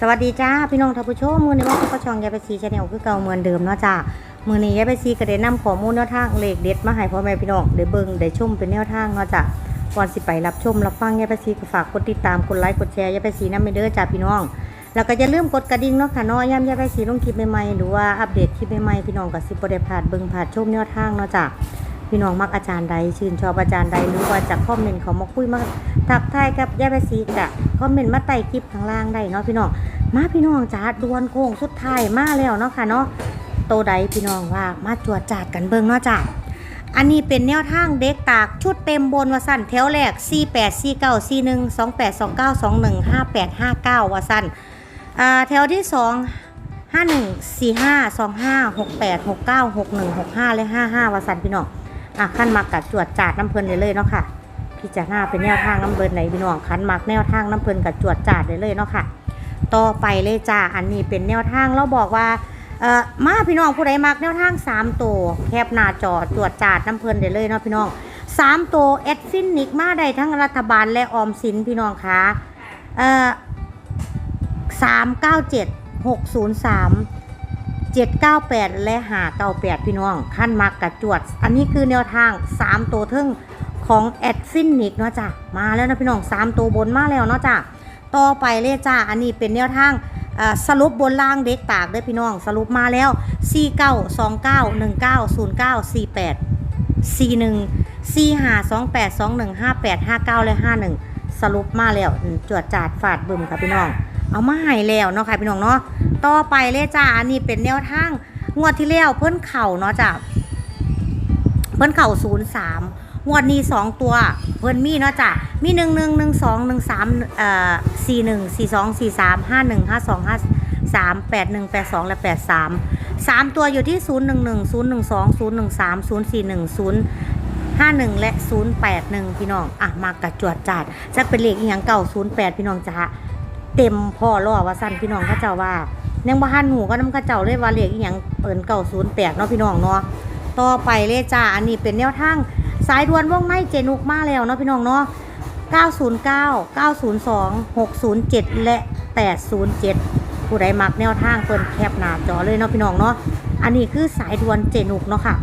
สวัสดีจ้าพี่น้องท่านผู้ชมมือนี้ว่าก็ช่องยายไปซีชาแนลคือเก่าเหมือนเดิมเนาะจ้ามือนี้ยายไปซีก็ได้นำข้อมูลแนวทางเลขเด็ดมาให้พ่อแม่พี่น้องได้เบิ่งได้ชมเป็นแนวทางเนาะจ้าก่อนสิไปรับชมรับฟังยายไปซีก็ฝากกดติดตามกดไลค์กดแชร์ยายไปซีนำไปเด้อจ้าพี่น้อง แล้วก็อย่าลืมกดกระดิ่งเนาะค่ะเนาะย่ำยายไปซีลงคลิปใหม่ๆหรือว่าอัปเดตคลิปใหม่ๆพี่น้องก็สิบ่ได้พลาดเบิ่งพลาดชมแนวทางเนาะจ้า พี่น้องมักอาจารย์ใดชื่นชอบอาจารย์ใดหรือว่าจากคอมเมนต์เขามาคุยมาทักทายกับยายไปซีกะคอมเมนต์มาใต้คลิปข้างล่างได้เนาะพี่น้องมาพี่น้องจ้าดวนโค้งสุดท้ายมาแล้วเนาะค่ะเนาะโตใดพี่น้องว่ามาจวดจาดกันเบิ่งเนาะจ้าอันนี้เป็นแนวทางเด็กตากชุดเต็มบนวาสันแถวแรก 4 8 4 9 4 1 2 8 2 9 2 1 5 8 5 9วาสันอ่าแถวที่ 2 5 1 4 5 2 5 6 8 6 9 6 1 6 5 และ 55วาสันพี่น้อง อะขั้นมักกัดจวดจาดน้ำเพลินได้เลยเนาะค่ะพี่จารณาเป็นแนวทางน้ำเพลินไหนพี่น้องขั้นมักแนวทางน้ำเพลินกับจวดจาดได้เลยเนาะค่ะ ต่อไปเลยจ้าอันนี้เป็นแนวทางเราบอกว่าเอ่อมาพี่น้องผู้ใดมักแนวทาง3ตัวแคบหน้าจอจวดจาดน้ำเพลินได้เลยเนาะพี่น้อง3ตัวแอดฟินนิกมาได้ทั้งรัฐบาลและออมสินพี่น้องคะเอ่อ397 603 798 และหา98 พี่น้องขั้นมักกระจวด อันนี้คือแนวทาง 3 ตัวทึ่งของแอดฟินนิกเนาะจ้ะมาแล้วนะพี่น้อง 3 ตัวบนมาแล้วเนาะจ้ะต่อไปเลยจ้าอันนี้เป็นแนวทางสรุปบนล่างเด็กตากเด้พี่น้อง สรุปมาแล้ว 49 29 19 09 48 41 45 28 21 58 59 และ 51 สรุปมาแล้วจวดจาดฝาดบึมค่ะพี่น้อง เอามาให้แล้วเนาะค่ะพี่น้องเนาะ ต่อไปเลยจ้าอันนี้เป็นแนวทางงวดที่แล้วเพิ่นเข่าเนาะจ้ะเพิ่นเข่าศูนย์สามงวดนี้สองตัวเพิ่นมีเนาะจ้ะมีหนึ่งหนึ่งหนึ่งสองหนึ่งสามเอ่อสี่หนึ่งสี่สองสี่สามห้าหนึ่งห้าสองห้าสามแปดหนึ่งแปดสองและแปดสามสามตัวอยู่ที่ศูนย์หนึ่งหนึ่งศูนย์หนึ่งสองศูนย์หนึ่งสามศูนย์สี่หนึ่งศูนย์ห้าหนึ่งและศูนย์แปดหนึ่งพี่น้องอะมากระจวดจัดจะเป็นเลขอีหยังเก่าศูนย์แปดพี่น้องจ้าเต็มพ่อล่อว่าสั้นพี่น้องเขาเจ้าว่า ยังบ้านหูก็น้ำเข้าเจ้าเลยว่าเลขอหย่างเปิดเก่าศูนย์แปดเนาะพี่น้องเนาะต่อไปเลยจ้าอันนี้เป็นแนวทางสายด่วนว่องไม่เจนุกมาแล้วเนาะพี่น้องเนาะ909 902 607 และ 807 ผู้ใดมักแนวทางเปิดแคปหนาจอเลยเนาะพี่น้องเนาะอันนี้คือสายด่วนเจนุกเนาะค่ะ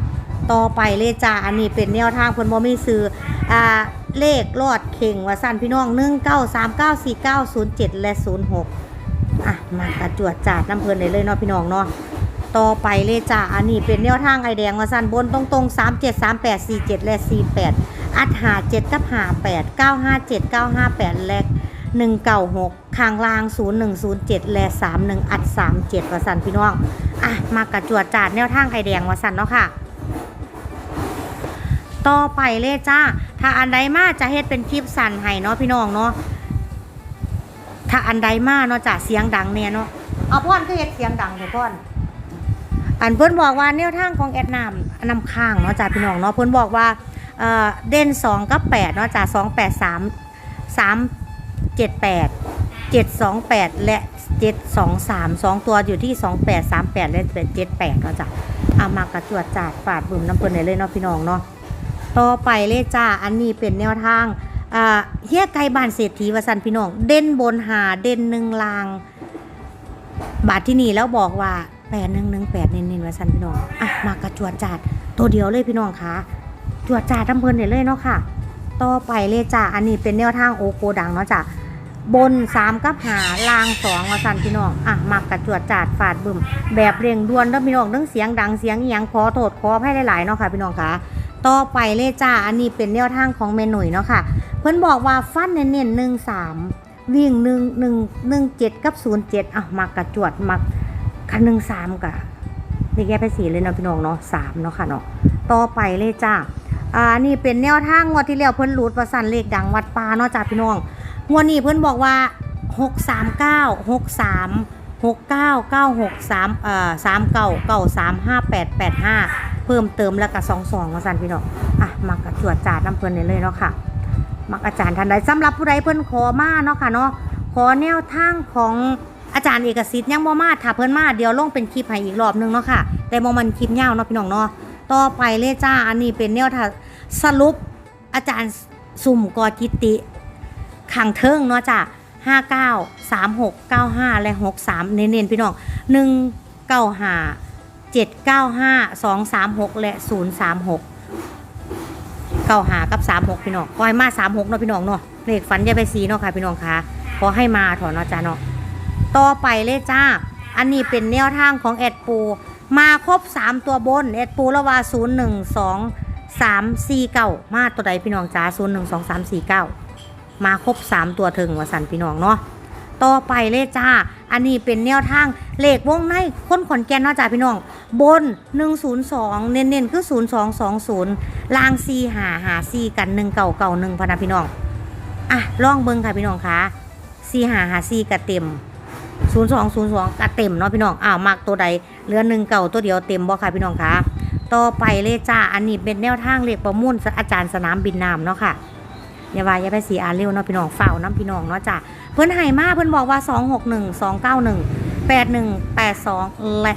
ต่อไปเลยจ้าอันนี้เป็นแนวทางเพิ่นบ่มีซื้ออ่าเลขรอดเข่งว่าสั้นพี่น้อง 19394907 และ 06 อะมากระจวดจาดน้ำเพลินเลยเลยเนาะพี่น้องเนาะต่อไปเลยจ้าอันนี้เป็นแนวทางไอแดงว่าสั้นบนตรงตรงๆ 3 7 3 8 4 7 และ 48 อัดหา7กับหา8 9 5 7 9 5 8 และ196ข้างล่าง 0107 และ 31 อัด 37ว่าสันพี่น้อง อะ มากระจวดจาดแนวทางไอแดงวาสันเนาะค่ะ ต่อไปเลยจ้า ถ้าอันใดมาจะเฮ็ดเป็นคลิปสั่นให้เนาะพี่น้องเนาะ ถ้าอันใดมาเนาะจะเสียงดังเนี่ยเนาะเอาพ่อนก็เฮ็ดเสียงดังเถอะพ่อนอันเพิ่นบอกว่าแนวทางของแอดนามนำข้างเนาะจ้าพี่น้องเนาะเพิ่นบอกว่าเอ่อเด่น2กับ8เนาะจ้า2 8 3 3 7 8 7 2 8แปดและ7 2 3 2ตัวอยู่ที่2 8 3 8แปดและ7 8เนาะจ้ะเอามากระจวดจาดฝาดบึมน้ำเพิ่นเลยเนาะพี่น้องเนาะต่อไปเลยจ้าอันนี้เป็นแนวทาง เฮียไก่บ้านเศรษฐีวสันพี่น้อง เด่นบนหาเด่นหนึ่งลาง บาทที่นี่แล้วบอกว่าแปดหนึ่งหนึ่งแปดเน้นๆวสันพี่น้อง อะมากระจวดจาดตัวเดียวเลยพี่น้องคะจวดจาดทำเพลินเดี๋ยวเลยเนาะค่ะ ต่อไปเลยจ้าอันนี้เป็นแนวทางโอโกดังเนาะจ้ะบนสามกับหาลางสองวสันพี่น้อง อะมากระจวดจาดฝาดบึมแบบเร่งด่วนเด้อพี่น้องเรื่องเสียงดังเสียงอหยังขอโทษขอให้หลายๆเนาะค่ะพี่น้องคะต่อไปเลยจ้าอันนี้เป็นแนวทางของเมหนุ่ยเนาะค่ะ เพิ่นบอกว่าฟันเน้นๆหนึ่งสามวิ่งหนึ่งหนึ่งหนึ่งเจ็ดกับศูนย์เจ็ดอะมักกระจวดมักคันหนึ่งสามกะนี่แก้ไปสีเลยเนาะพี่น้องเนาะสามเนาะค่ะเนาะต่อไปเลยจ้าอ่านี่เป็นแนวทางงวดที่แล้วเพิ่นรูดประสันเลขดังวัดป่าเนาะจ้าพี่น้องงวดนี้เพิ่นบอกว่าหกสามเก้าหกสามหกเก้าเก้าหกสามเอ่อสามเก้าเก้าสามห้าแปดแปดห้าเพิ่มเติมแล้วก็สองสองมาสันพี่น้องอะมักกระจวดจาดน้ำเพิ่นได้เลยเนาะค่ะ มักอาจารย์ท่านใดสำหรับผู้ใดเพิ่นขอมาเนาะค่ะเนาะขอแนวทางของอาจารย์เอกสิทธิ์ยังบ่มาถ้าเพิ่นมาเดี๋ยวลงเป็นคลิปให้อีกรอบหนึงเนาะค่ะ แต่บ่มันคลิปยาวเนาะพี่น้องเนาะต่อไปเลยจ้าอันนี้เป็นแนวทางสรุปอาจารย์สุ่มกอกิติขังเทิงเนาะจ้าห้าเก้าสามหกเก้าห้าและหกสามเน้นๆพี่น้องหนึ่งเก้าห้าเจ็ดเก้าห้าสองสามหกและศูนย์สามหก เก้าหากับสามหกพี่น้องขอให้มาสามหกเนาะพี่น้องเนาะเลขฝันอยาไปซีเนาะค่ะพี่น้องค่ะขอให้มาถอนเนาะจ้าเนาะต่อไปเลยจ้า อันนี้เป็นแนวทางของแอดปู มาครบ3ตัวบนแอดปูละว่า0 1 2 3 4 9มาตัวใดพี่น้องจ้า0 1 2 3 4 9มาครบ3ตัวถึงว่าสันพี่น้องเนาะ ต่อไปเลยจ้า อันนี้เป็นแนวทางเลขวงในคนขอนแก่นเนาะจ้าพี่น้อง บน 102 เน้นๆคือ 0220 ลาง4หาหา4กัน 1 เก่าเก่า1พนะพี่น้อง อะลองเบิ่งค่ะพี่น้องคะ4หาหา4กะเต็ม 0202กะเต็มเนาะพี่น้อง อ้าวมักตัวใดเหลือ1เก่าตัวเดียวเต็มบ่ค่ะพี่น้องคะต่อไปเลยจ้า อันนี้เป็นแนวทางเลขประมูลอาจารย์สนามบินน้ำเนาะค่ะ อย่าว่าอย่าไปสีอาเร็วเนาะพี่น้องเฝ้าน้ำพี่น้องเนาะจ้ะเพิ่อนให้มาเพิ่อนบอกว่า 261 291 81 82 และ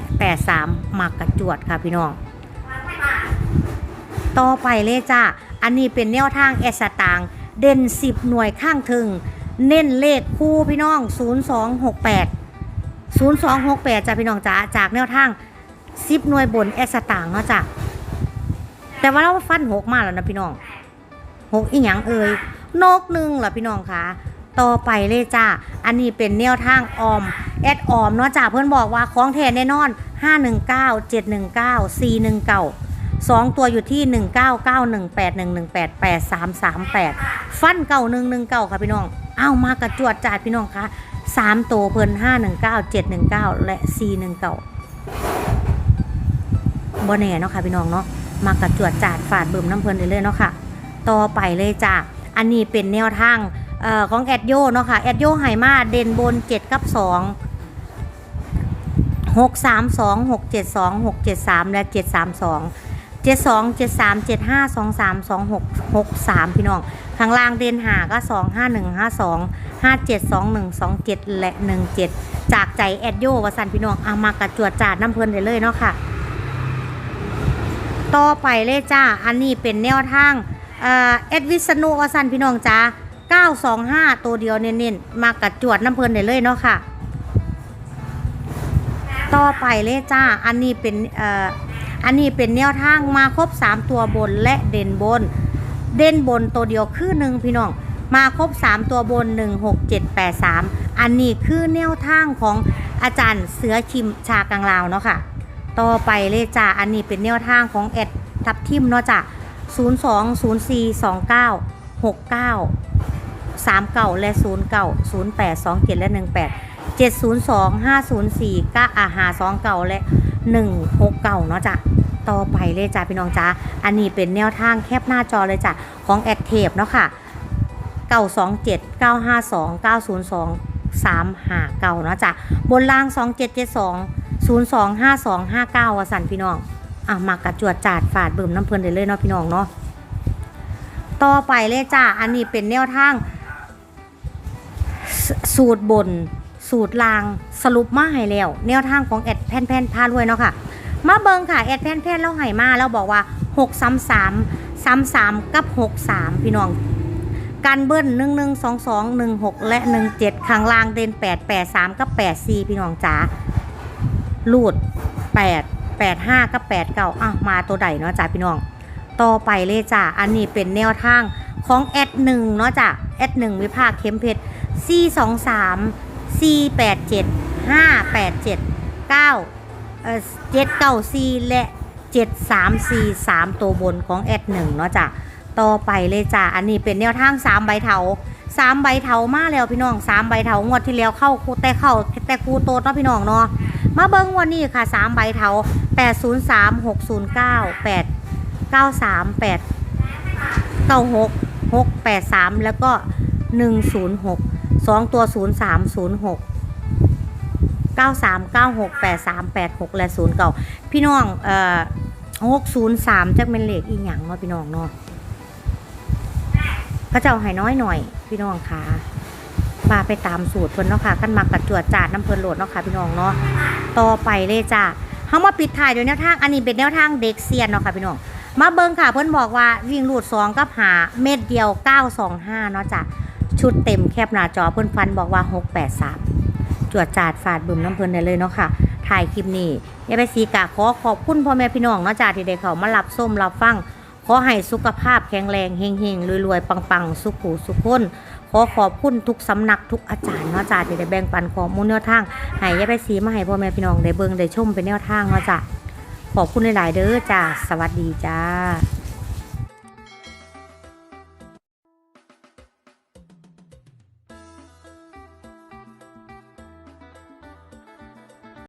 83มักกระจวดค่ะพี่น้อง ต่อไปเลยจ้าอันนี้เป็นแนวทางแอสตางเด่น 10 หน่วยข้างถึง เน้นเลขคู่พี่น้อง 0268 0268จ้ะพี่น้องจ้าจากแนวทาง10หน่วยบนแอสตางเนาะจ้ะแต่ว่าเราฟันหกมาแล้วนะพี่น้อง หกอีหยังเอ่ยนกหนึ่งเหรอพี่น้องคะต่อไปเลยจ้า อันนี้เป็นแนวทางออม แอดออมเนาะจ้าเพื่อนบอกว่าของแทนแน่นอน 519 719 419สองตัวอยู่ที่ 199181188338 ฟันเก่า119 ค่ะพี่น้อง เอามากระจวดจาดพี่น้องคะสามตัวเพิ่น519 719 และ 419บ่แน่เนาะค่ะพี่น้องเนาะมากระจวดจาดฝาดเบิ่มน้ำเพิ่นเรื่อยเนาะค่ะ ต่อไปเลยจ้ะ อันนี้เป็นแนวทางออของแอดโยเนาะค่ะ แอดโยไฮมาเด่นบน 7 กับ 2 6 3 2 6 7 2 6 7 3 และ 7 3 2 7 2 7 3 7 5 2 3 2 6 6 3 พี่น้อง ข้างล่างเด่นหาก็ 2 5 1 5 2 5 7 2 1 2 7 และ 1 7 จากใจแอดโยวสันพี่น้องเอามากระจวดจาดน้ำเพลินได้เลยเนาะค่ะ ต่อไปเลยจ้า อันนี้เป็นแนวทาง อ่อเอ็ดวิสนุวสันพี่น้องจ้า925 ตัวเดียวเน้นๆ มากระจวดน้ำเพลินได้เลยเนาะค่ะ ต่อไปเลยจ้า อันนี้เป็นเอ่ออันนี้เป็นแนวทางมาครบ 3 ตัวบนและเด่นบน เด่นบนตัวเดียวคือหนึ่งพี่น้อง มาครบ 3 ตัวบน 1 6 7 8 3 อันนี้คือแนวทางของอาจารย์เสือชิมชากลางลาวเนาะค่ะ ต่อไปเลยจ้า อันนี้เป็นแนวทางของแอดทับทิมเนาะจ้ะ 0 2 0 4 2 9 6 9 3เก่าและ0เก่า0 8 2 7และ 1 8 7 0 2 5 0 4ก้าอาหา2เก่าและ 1 6เก่าเนาะจ้ะต่อไปเลยจ้าพี่น้องจ้าอันนี้เป็นแนวทางแคบหน้าจอเลยจ้ะของแอดเทปเนาะค่ะ927 952 902 3หาเก่าเนาะจ้ะบนล่าง 2772 025259วสันพี่น้อง อะมากระจวดจาดฝาดเบิ่มน้ำเพลินได้เลยเนาะพี่น้องเนาะต่อไปเลยจ้าอันนี้เป็นแนวทาง สูตรบน สูตรลางสรุปมาให้แล้ว แนวทางของแอดแพนแพนพารวยเนาะค่ะ มาเบิงค่ะแอดแพนแพนเราให้มาแล้วบอกว่า6 3 3 3 3กับ 6 3 พี่น้อง การเบิ้ล1 1 2 2 1 6 และ 1 7ข้างล่างเด่น8 8 3 กับ 8 4 พี่น้องจ๋าลูด 8 8 5 กับ 8 9อะมาตัวใดเนาะจ้าพี่น้อง ต่อไปเลยจ้ะอันนี้เป็นแนวทางของแอดหนึ่งเนาะจ้ะแอดหนึ่งวิภาคเข้มเพชร4 2 3 4 8 7 5 8 7 9เอ่อ7 9 4 และ 7 3 4 3 ตัวบนของแอดหนึ่งเนาะจ้ะต่อไปเลยจ้ะอันนี้เป็นแนวทาง 3 ใบเถา3ใบเถามาแล้วพี่น้อง3ใบเถางวดที่แล้วเข้าคูแต่เข้าแต่คูโตดเนาะพี่น้องเนาะ มาเบิ้งวันนี้ค่ะ3ใบเถา803 609 8 9 3 8 9 6 6 8 3แล้วก็106 2ตัว0 3 0 6 9 3 9 6 8 3 8 6และ0 9พี่น้องเอ่อ6 0 3จะเป็นเลขอีหยังเนาะพี่น้องเนาะพระเจ้าให้น้อยหน่อย พี่น้องค่ะ มาไปตามสูตรเพิ่นเนาะค่ะกันมากระจวดจาดน้ำเพิ่นโหลดเนาะค่ะพี่น้องเนาะต่อไปเลยจ้าเฮามาปิดท้ายด้วยแนวทางอันนี้เป็นแนวทางเด็กเซียนเนาะค่ะพี่น้องมาเบิ่งค่ะเพิ่นบอกว่าวิ่งรูด2กับหาเม็ดเดียว 925 เนาะจ้ะชุดเต็มแคบหน้าจอเพิ่นฟันบอกว่า 683 จวดจาดฝาดบึมน้ำเพิ่นได้เลยเนาะค่ะถ่ายคลิปนี้ยายไปสีกะขอขอบคุณพ่อแม่พี่น้องเนาะจ้าที่ได้เขามารับส้มรับฟังขอให้สุขภาพแข็งแรงเฮงๆรวยๆปังๆ สุขหูสุขคน อขอบคุณทุกสำนักทุกอาจารย์เนาะจ้าที่ได้แบ่งปันข้อมูลแนวทางให้ยายไปสีมาให้พ่อแม่พี่น้องได้เบิ่งได้ชมเป็นแนวทางเนาะจ้าขอบคุณหลาย ๆ เด้อจ้าสวัสดีจ้า